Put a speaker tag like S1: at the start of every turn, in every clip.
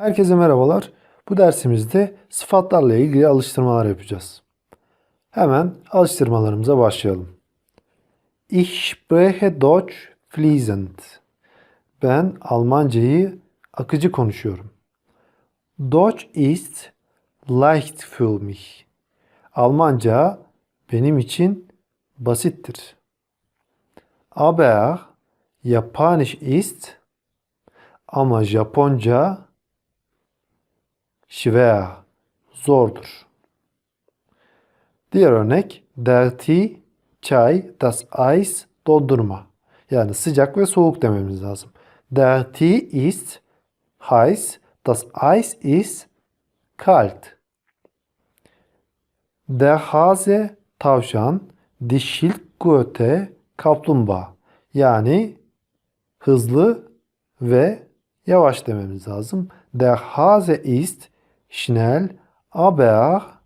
S1: Herkese merhabalar. Bu dersimizde sıfatlarla ilgili alıştırmalar yapacağız. Hemen alıştırmalarımıza başlayalım. Ich spreche Deutsch fließend. Ben Almancayı akıcı konuşuyorum. Deutsch ist leicht für mich. Almanca benim için basittir. Aber Japanisch ist ama Japonca schwer, zordur. Diğer örnek der çay, das Eis, dondurma. Yani sıcak ve soğuk dememiz lazım. Der ist heiß, das Eis ist kalt. Der Hase, tavşan, die Schildkröte, kaplumbağa. Yani hızlı ve yavaş dememiz lazım. Der Hase ist schnell, aber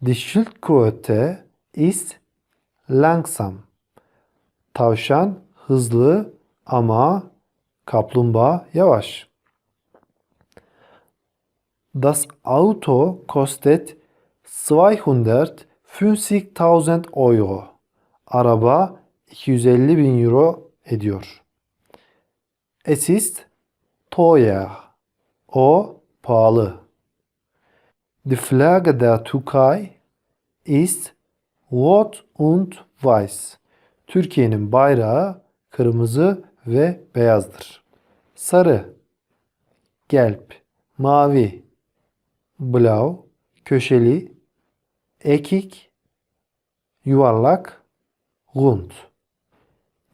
S1: die Schildkröte ist langsam. Tavşan hızlı ama kaplumbağa yavaş. Das Auto kostet 250.000 Euro. Araba 250 bin euro ediyor. Es ist teuer. O pahalı. Die Flagge der Türkei ist rot und weiß. Türkiye'nin bayrağı kırmızı ve beyazdır. Sarı, gelb, mavi, blau, köşeli, ekik, yuvarlak, rund.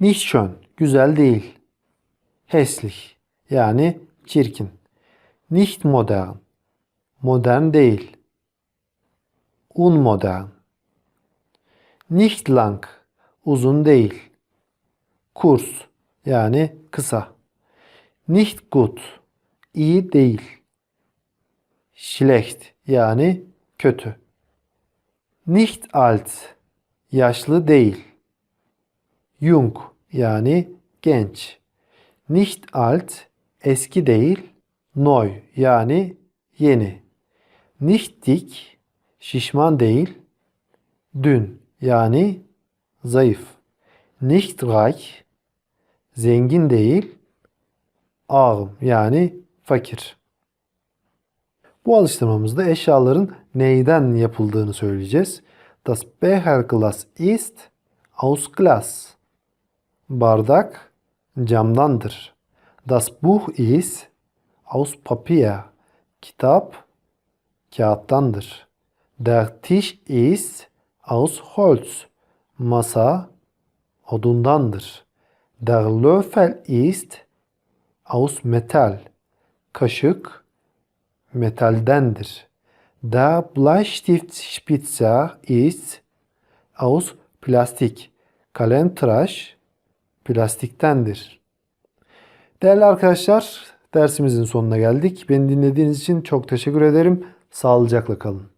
S1: Nicht schön, güzel değil. Hässlich, yani çirkin. Nicht modern, modern değil. Unmodern. Nicht lang, uzun değil. Kurs, yani kısa. Nicht gut, iyi değil. Schlecht, yani kötü. Nicht alt, yaşlı değil. Jung, yani genç. Nicht alt, eski değil. Neu, yani yeni. Nicht dick, şişman değil. Dün, yani zayıf. Nicht reich, zengin değil. Arm, yani fakir. Bu alıştırmamızda eşyaların neyden yapıldığını söyleyeceğiz. Das Becherglas ist aus Glas. Bardak camdandır. Das Buch ist aus Papier. Kitap kağıttandır. Der Tisch ist aus Holz. Masa odundandır. Der Löffel ist aus Metall. Kaşık metaldendir. Der Bleistiftspitzer ist aus Plastik. Kalem tıraş plastiktendir. Değerli arkadaşlar, dersimizin sonuna geldik. Beni dinlediğiniz için çok teşekkür ederim. Sağlıcakla kalın.